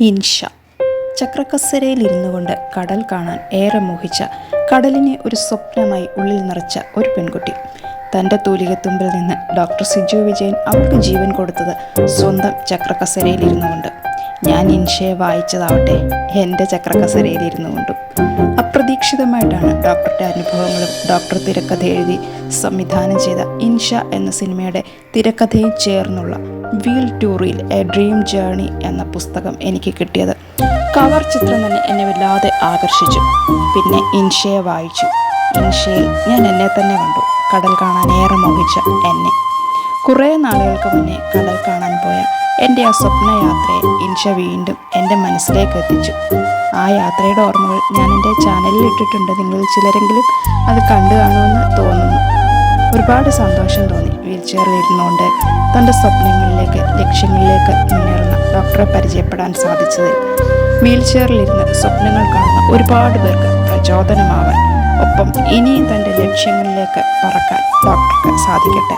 ഇൻഷ. ചക്രക്കസരയിൽ ഇരുന്നു കൊണ്ട് കടൽ കാണാൻ ഏറെ മോഹിച്ച കടലിനെ ഒരു സ്വപ്നമായി ഉള്ളിൽ നിറച്ച ഒരു പെൺകുട്ടി. തന്റെ തൂലികത്തുമ്പിൽ നിന്ന് ഡോക്ടർ സിജു വിജയൻ അവൾക്ക് ജീവൻ കൊടുത്തത് സ്വന്തം ചക്രക്കസരയിലിരുന്നു കൊണ്ട് ഞാൻ ഇൻഷയെ വായിച്ചതാവട്ടെ എന്റെ ചക്രക്കസരയിലിരുന്നു കൊണ്ടും അപ്രതീക്ഷിതമായിട്ടാണ് ഡോക്ടറുടെ അനുഭവങ്ങളും ഡോക്ടർ തിരക്കഥ എഴുതി സംവിധാനം ചെയ്ത ഇൻഷ എന്ന സിനിമയുടെ തിരക്കഥയും ചേർന്നുള്ള വീൽ ടൂറിൽ എ ഡ്രീം ജേർണി എന്ന പുസ്തകം എനിക്ക് കിട്ടിയത്. കവർ ചിത്രം തന്നെ എന്നെ വല്ലാതെ ആകർഷിച്ചു. പിന്നെ ഇൻഷയെ വായിച്ചു. ഇൻഷയിൽ ഞാൻ എന്നെ തന്നെ കണ്ടു. കടൽ കാണാൻ ഏറെ മോഹിച്ച എന്നെ. കുറേ നാളുകൾക്ക് മുന്നേ കടൽ കാണാൻ പോയ എന്റെ ആ സ്വപ്നയാത്രയെ ഇൻഷ വീണ്ടും എന്റെ മനസ്സിലേക്ക് എത്തിച്ചു. ആ യാത്രയുടെ ഓർമ്മകൾ ഞാൻ എന്റെ ചാനലിൽ ഇട്ടിട്ടുണ്ട്. നിങ്ങളിൽ ചിലരെങ്കിലും അത് കണ്ടു കാണുമെന്ന് തോന്നുന്നു. ഒരുപാട് സന്തോഷം തോന്നി. വീൽ ചെയറിൽ ഇരുന്നുകൊണ്ട് തന്റെ സ്വപ്നങ്ങളിലേക്ക് ലക്ഷ്യങ്ങളിലേക്ക് മുന്നേറുന്ന ഡോക്ടറെ പരിചയപ്പെടാൻ സാധിച്ചതിൽ. വീൽ ചെയറിലിരുന്ന് സ്വപ്നങ്ങൾ കാണുന്ന ഒരുപാട് പേർക്ക് പ്രചോദനമാവാൻ ഒപ്പം ഇനിയും തന്റെ ലക്ഷ്യങ്ങളിലേക്ക് പറക്കാൻ ഡോക്ടർക്ക് സാധിക്കട്ടെ.